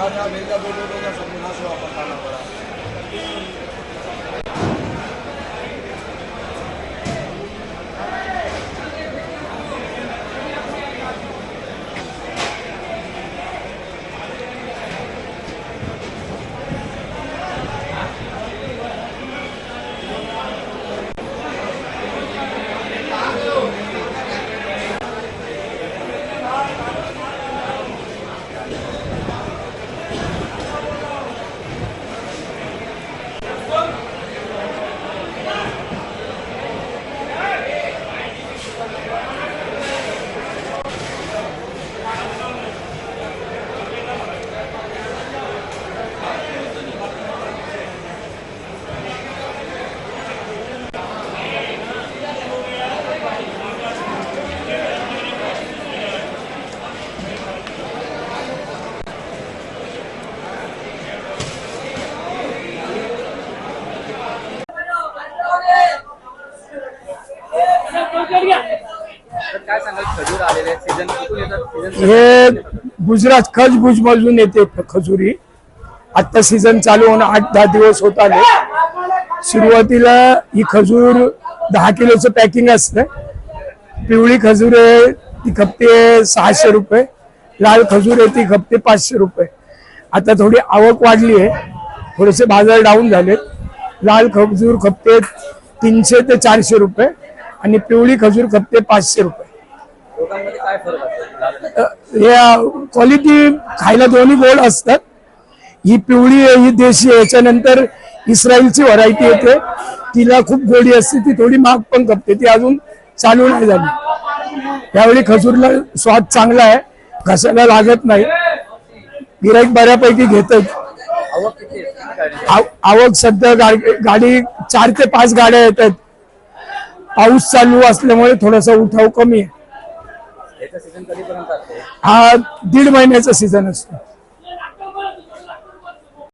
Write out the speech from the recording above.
cada vez काय सांगाल? खजूर आलेले सीझन कुठून येतात? सीझन हे गुजरात खज भुज मधून येते खजुरी. आता सीझन चालू होऊन आठ दहा दिवस होत आले. सुरुवातीला ही खजूर दहा किलोचं पॅकिंग असतं. पिवळी खजूर आहे ती खपते सहाशे रुपये. लाल खजूर आहे ती खपते पाचशे रुपये. आता थोडी आवक वाढली आहे. थोडेसे बाजार डाऊन झालेत. लाल खजूर खपते तीनशे ते चारशे रुपये आणि पिवळी खजूर खपते पाचशे रुपये. काय फरक हे क्वालिटी खायला दोन्ही गोड असतात. ही पिवळी आहे ही देशी आहे. याच्यानंतर इस्रायलची व्हरायटी येते. तिला खूप गोडी असते ती थोडी महाग पण खपते ती अजून चालू नाही झाली. यावेळी खजूरला स्वाद चांगला आहे. घशाला लागत नाही. गिराईक बऱ्यापैकी घेत आवक सध्या गाडी चार ते पाच गाड्या येत आहेत पाऊस चालू असल्यामुळे थोडासा उठाव कमी आहे याचा सीझन कधीपर्यंत असतो हा दीड महिन्याचा सीझन असतो.